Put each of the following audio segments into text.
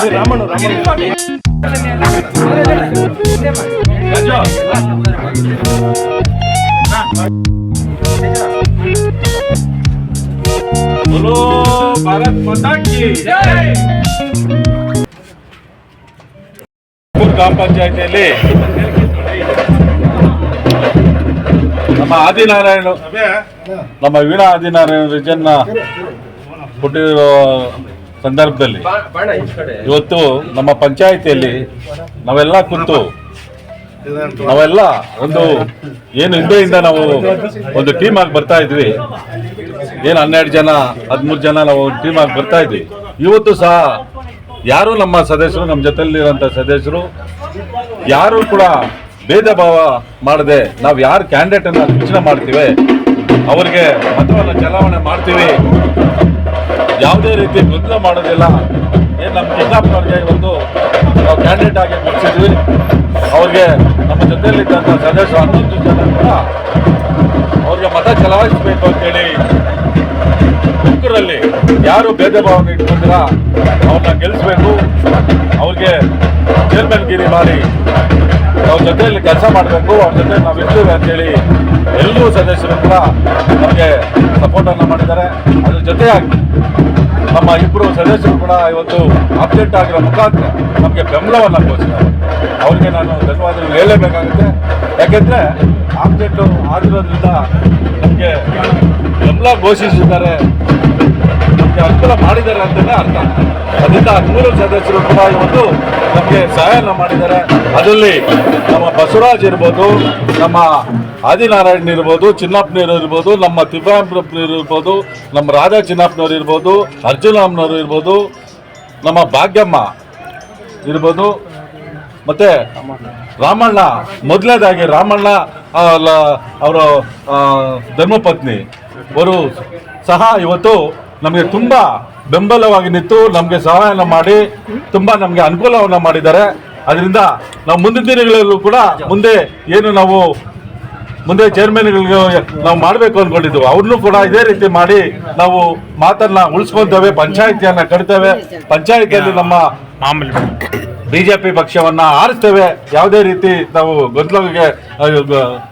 ರಾಮಣ್ಣ ರಾಮಣ್ಣ बोलो भारत माता की ಗ್ರಾಮ ಪಂಚಾಯತಿಯಲ್ಲಿ ನಮ್ಮ ಆದಿನಾರಾಯಣ ನಮ್ಮ ವೀಣಾ ಆದಿನಾರಾಯಣ ರಿಜನ್ನ ಕೊಟ್ಟಿರೋ ಸಂದರ್ಭದಲ್ಲಿ ಇವತ್ತು ನಮ್ಮ ಪಂಚಾಯಿತಿಯಲ್ಲಿ ನಾವೆಲ್ಲ ಕುಂತು ನಾವೆಲ್ಲ ಒಂದು ಏನು ಹಿಂದೆಯಿಂದ ನಾವು ಒಂದು ಟೀಮ್ ಆಗಿ ಬರ್ತಾ ಇದ್ವಿ. ಏನು ಹನ್ನೆರಡು ಜನ, ಹದಿಮೂರು ಜನ ನಾವು ಒಂದು ಟೀಮ್ ಆಗಿ ಬರ್ತಾ ಇದ್ವಿ. ಇವತ್ತು ಸಹ ಯಾರು ನಮ್ಮ ಸದಸ್ಯರು, ನಮ್ಮ ಜೊತೆಲಿರುವಂಥ ಸದಸ್ಯರು, ಯಾರು ಕೂಡ ಭೇದ ಭಾವ ಮಾಡದೆ ನಾವು ಯಾರು ಕ್ಯಾಂಡಿಡೇಟ್ ಅನ್ನ ಸೂಚನೆ ಮಾಡ್ತೀವಿ, ಅವರಿಗೆ ಮತವನ್ನು ಚಲಾವಣೆ ಮಾಡ್ತೀವಿ. ಯಾವುದೇ ರೀತಿ ಗೊಂದಲ ಮಾಡೋದಿಲ್ಲ. ಏನು ನಮ್ಮ ಚಿಕ್ಕಪ್ಪನವ್ರಿಗೆ ಒಂದು ನಾವು ಕ್ಯಾಂಡಿಡೇಟ್ ಆಗಿ ಮುಗಿಸಿದ್ವಿ ಅವ್ರಿಗೆ ನಮ್ಮ ಜೊತೆಯಲ್ಲಿದ್ದಂಥ ಸದಸ್ಯರು ಹನ್ನೊಂದು ಜನ ಕೂಡ ಅವ್ರಿಗೆ ಮತ ಚಲಾಯಿಸಬೇಕು ಅಂತೇಳಿ ತುಮಕೂರಲ್ಲಿ ಯಾರು ಭೇದ ಭಾವನೆ ಇಟ್ಕೊಂಡಿರ ಅವ್ರನ್ನ ಗೆಲ್ಲಿಸ್ಬೇಕು. ಅವ್ರಿಗೆ ಚೇರ್ಮನ್ಗಿರಿ ಮಾಡಿ ಅವ್ರ ಜೊತೆಯಲ್ಲಿ ಕೆಲಸ ಮಾಡಬೇಕು, ಅವ್ರ ಜೊತೆ ಇರ್ತೀವಿ ಅಂತೇಳಿ ಎಲ್ಲರೂ ಸದಸ್ಯರು ಕೂಡ ನಮಗೆ ಸಪೋರ್ಟನ್ನು ಮಾಡಿದ್ದಾರೆ. ಅದ್ರ ಜೊತೆಯಾಗಿ ನಮ್ಮ ಇಬ್ಬರು ಸದಸ್ಯರು ಕೂಡ ಇವತ್ತು ಅಪ್ಡೇಟ್ ಆಗಿರೋ ಮುಖಾಂತರ ನಮಗೆ ಬೆಂಬಲವನ್ನು ಘೋಷಿಸಿದ್ದಾರೆ ಅವ್ರಿಗೆ ನಾನು ಧನ್ಯವಾದಗಳು ಹೇಳಲೇಬೇಕಾಗುತ್ತೆ. ಯಾಕೆಂದರೆ ಅಪ್ಡೇಟು ಆಗಿರೋದ್ರಿಂದ ನಮಗೆ ಬೆಂಬಲ ಘೋಷಿಸಿದ್ದಾರೆ. ನಮಗೆ ಅನುಕೂಲ ಮಾಡಿದ್ದಾರೆ ಅಂತಲೇ ಅರ್ಥ. ಅದರಿಂದ ಹದಿಮೂರು ಸದಸ್ಯರು ಕೂಡ ಇವತ್ತು ನಮಗೆ ಸಹಾಯನ ಮಾಡಿದ್ದಾರೆ. ಅದರಲ್ಲಿ ನಮ್ಮ ಬಸವರಾಜ್ ಇರ್ಬೋದು, ನಮ್ಮ ಆದಿನಾರಾಯಣ್ ಇರ್ಬೋದು, ಚಿನ್ನಪ್ಪನವರು ಇರ್ಬೋದು, ನಮ್ಮ ತಿಬ್ಬರಾಮಪ್ಪನವರು ಇರ್ಬೋದು, ನಮ್ಮ ರಾಧಾ ಚಿನ್ನಪ್ಪನವರು ಇರ್ಬೋದು ಅರ್ಜುನಮ್ಮನವರು ಇರ್ಬೋದು, ನಮ್ಮ ಭಾಗ್ಯಮ್ಮ ಇರ್ಬೋದು, ಮತ್ತೆ ರಾಮಣ್ಣ, ಮೊದಲನೇದಾಗಿ ರಾಮಣ್ಣ ಅವರ ಧರ್ಮಪತ್ನಿ. ಅವರು ಸಹ ಇವತ್ತು ನಮಗೆ ತುಂಬ ಬೆಂಬಲವಾಗಿ ನಿಂತು ನಮಗೆ ಸಹಾಯನ ಮಾಡಿ ತುಂಬ ನಮಗೆ ಅನುಕೂಲವನ್ನು ಮಾಡಿದ್ದಾರೆ. ಅದರಿಂದ ನಾವು ಮುಂದಿನ ದಿನಗಳಲ್ಲೂ ಕೂಡ ಮುಂದೆ ಏನು ನಾವು ಮುಂದೆ ಚೇರ್ಮನ್ಗಳಿಗೆ ನಾವು ಮಾಡಬೇಕು ಅಂದ್ಕೊಂಡಿದ್ವು ಅವ್ರನ್ನೂ ಕೂಡ ಇದೇ ರೀತಿ ಮಾಡಿ ನಾವು ಮಾತನ್ನ ಉಳಿಸ್ಕೊಂತೇವೆ ಪಂಚಾಯಿತಿಯನ್ನ ಕಟ್ತೇವೆ. ಪಂಚಾಯಿತಿಯಲ್ಲಿ ನಮ್ಮ ಮಾಮೂಲಿ ಬಿಜೆಪಿ ಪಕ್ಷವನ್ನ ಆರಿಸ್ತೇವೆ. ಯಾವುದೇ ರೀತಿ ನಾವು ಗೊಂದಲಗೆ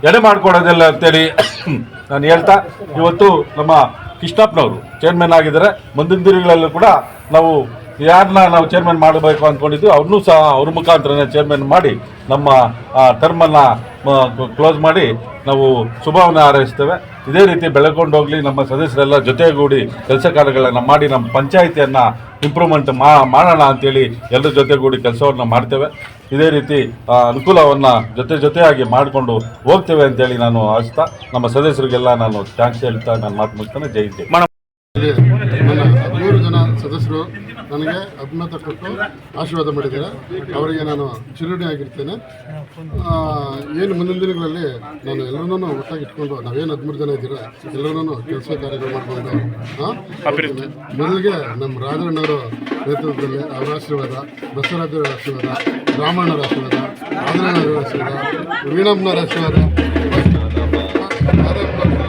ಎಡೆ ಮಾಡ್ಕೊಡೋದಿಲ್ಲ ಅಂತೇಳಿ ನಾನು ಹೇಳ್ತಾ ಇವತ್ತು ನಮ್ಮ ಕೃಷ್ಣಪ್ಪನವರು ಚೇರ್ಮನ್ ಆಗಿದ್ದಾರೆ. ಮುಂದಿನ ದಿನಗಳಲ್ಲೂ ಕೂಡ ನಾವು ಯಾರನ್ನ ನಾವು ಚೇರ್ಮನ್ ಮಾಡಬೇಕು ಅಂದ್ಕೊಂಡಿದ್ದು ಅವ್ರನ್ನೂ ಸಹ ಅವ್ರ ಮುಖಾಂತರನೇ ಚೇರ್ಮನ್ ಮಾಡಿ ನಮ್ಮ ಟರ್ಮನ್ನು ಕ್ಲೋಸ್ ಮಾಡಿ ನಾವು ಶುಭವನ್ನು ಹಾರೈಸ್ತೇವೆ. ಇದೇ ರೀತಿ ಬೆಳಕೊಂಡು ಹೋಗಲಿ, ನಮ್ಮ ಸದಸ್ಯರೆಲ್ಲ ಜೊತೆಗೂಡಿ ಕೆಲಸ ಕಾರ್ಯಗಳನ್ನು ಮಾಡಿ, ನಮ್ಮ ಪಂಚಾಯಿತಿಯನ್ನು ಇಂಪ್ರೂವ್ಮೆಂಟ್ ಮಾಡೋಣ ಅಂತೇಳಿ ಎಲ್ಲರ ಜೊತೆಗೂಡಿ ಕೆಲಸವನ್ನು ಮಾಡ್ತೇವೆ ಇದೇ ರೀತಿ ಅನುಕೂಲವನ್ನು ಜೊತೆ ಜೊತೆಯಾಗಿ ಮಾಡಿಕೊಂಡು ಹೋಗ್ತೇವೆ ಅಂತೇಳಿ ನಾನು ಆಶಿಸ್ತಾ, ನಮ್ಮ ಸದಸ್ಯರಿಗೆಲ್ಲ ನಾನು ಥ್ಯಾಂಕ್ಸ್ ಹೇಳ್ತಾ ನಾನು ಮಾತು ಮುಗಿಸ್ತಾನೆ, ಜೈ. ನನ್ನ ಜನ ಸದಸ್ಯರು ನನಗೆ ಅಭಿಮತ ಕೊಟ್ಟು ಆಶೀರ್ವಾದ ಮಾಡಿದ್ದಾರೆ ಅವರಿಗೆ ನಾನು ಚಿರುಣಿ ಆಗಿರ್ತೇನೆ ಏನು ಮುಂದಿನ ದಿನಗಳಲ್ಲಿ ನಾನು ಎಲ್ಲರನ್ನೂ ಒಟ್ಟಾಗಿ ಇಟ್ಕೊಂಡು ನಾವೇನು ಹದಿಮೂರು ಜನ ಇದ್ದೀರ ಎಲ್ಲರನ್ನೂ ಕೆಲಸ ಕಾರ್ಯಗಳು ಮಾಡಿಕೊಂಡು. ಮೊದಲಿಗೆ ನಮ್ಮ ರಾಜಣ್ಣವರ ನೇತೃತ್ವದಲ್ಲಿ ಅವರ ಆಶೀರ್ವಾದ ಬಸವರಾಜರ ಆಶೀರ್ವಾದ ರಾಮಣ್ಣರ ಆಶೀರ್ವಾದ ಆದರಣವರ ಆಶೀರ್ವಾದ ವೀಣಮ್ಮನವರ ಆಶೀರ್ವಾದ ಕೃಷ್ಣಪ್ಪನವ್ರನ್ನ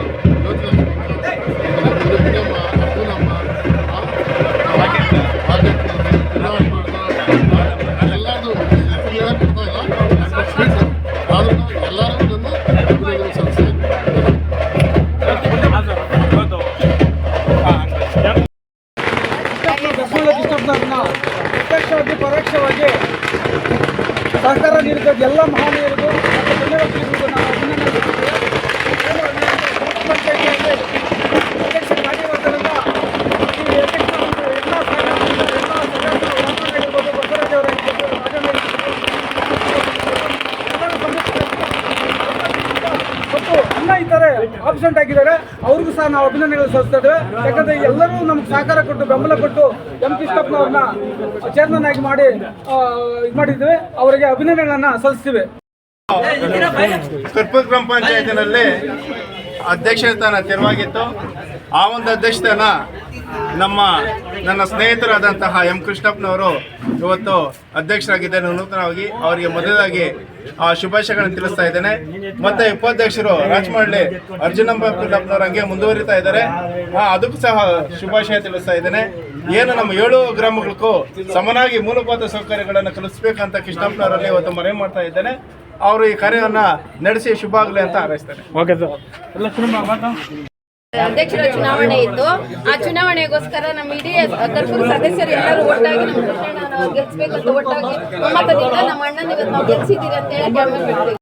ಆಬ್ಸೆಂಟ್ ಆಗಿದ್ದಾರೆ ಅವ್ರಿಗೂ ಸಹ ನಾವು ಅಭಿನಂದನೆಗಳು ಸಲ್ಲಿಸ್ತಾ ಇದ್ದೇವೆ ಯಾಕಂದ್ರೆ ಎಲ್ಲರೂ ನಮ್ಗೆ ಸಹಕಾರ ಕೊಟ್ಟು ಬೆಂಬಲ ಕೊಟ್ಟು ಎಂ ಕೃಷ್ಣಪ್ಪನವ್ರನ್ನ ಚೇರ್ಮನ್ ಆಗಿ ಮಾಡಿ ಇದು ಮಾಡಿದ್ದೇವೆ ಅವರಿಗೆ ಅಭಿನಂದನೆಗಳನ್ನ ಸಲ್ಲಿಸ್ತೀವಿ. ಕರ್ಪೂರ್ ಗ್ರಾಮ ಪಂಚಾಯತಿನಲ್ಲಿ ಅಧ್ಯಕ್ಷ ಸ್ಥಾನ ತೆರವಾಗಿತ್ತು. ಆ ಒಂದು ಅಧ್ಯಕ್ಷತನ ನಮ್ಮ ನನ್ನ ಸ್ನೇಹಿತರಾದಂತಹ ಎಂ ಕೃಷ್ಣಪ್ಪನವರು ಇವತ್ತು ಅಧ್ಯಕ್ಷರಾಗಿದ್ದೇನೆ ನೂತನವಾಗಿ ಅವರಿಗೆ ಮೊದಲಾಗಿ ಆ ಶುಭಾಶಯಗಳನ್ನು ತಿಳಿಸ್ತಾ ಇದ್ದೇನೆ. ಮತ್ತೆ ಉಪಾಧ್ಯಕ್ಷರು ರಾಜಮಹಳ್ಳಿ ಅರ್ಜುನಪ್ಪ ಪಿಲ್ಲಪ್ಪನವರು ಹಂಗೆ ಮುಂದುವರಿತಾ ಇದ್ದಾರೆ. ಅದಕ್ಕೂ ಸಹ ಶುಭಾಶಯ ತಿಳಿಸ್ತಾ ಇದ್ದೇನೆ. ಏನು ನಮ್ಮ ಏಳು ಗ್ರಾಮಗಳಿಗೂ ಸಮನಾಗಿ ಮೂಲಭೂತ ಸೌಕರ್ಯಗಳನ್ನು ಕಲಿಸಬೇಕಂತ ಕೃಷ್ಣಪ್ಪನವರಲ್ಲಿ ಇವತ್ತು ಮನವಿ ಮಾಡ್ತಾ ಇದ್ದೇನೆ. ಅವರು ಈ ಕಾರ್ಯವನ್ನ ನಡೆಸಿ ಶುಭ ಆಗಲಿ ಅಂತ ಹಾರೈಸ್ತಾರೆ ಅಧ್ಯಕ್ಷರ ಚುನಾವಣೆ ಇತ್ತು. ಆ ಚುನಾವಣೆಗೋಸ್ಕರ ನಮ್ಮ ಇಡೀ ಕರ್ಪೂರ ಸದಸ್ಯರು ಎಲ್ಲರೂ ಒಟ್ಟಾಗಿ ನಮ್ಮ ಗೆಲ್ಸ್ಬೇಕಂತ ಒಟ್ಟಾಗಿ ಒಮ್ಮತದಿಂದ ನಮ್ಮ ಅಣ್ಣನ ಇವತ್ತು ನಾವು ಗೆಲ್ಸಿದ್ದೀರಿ ಅಂತ ಹೇಳಿ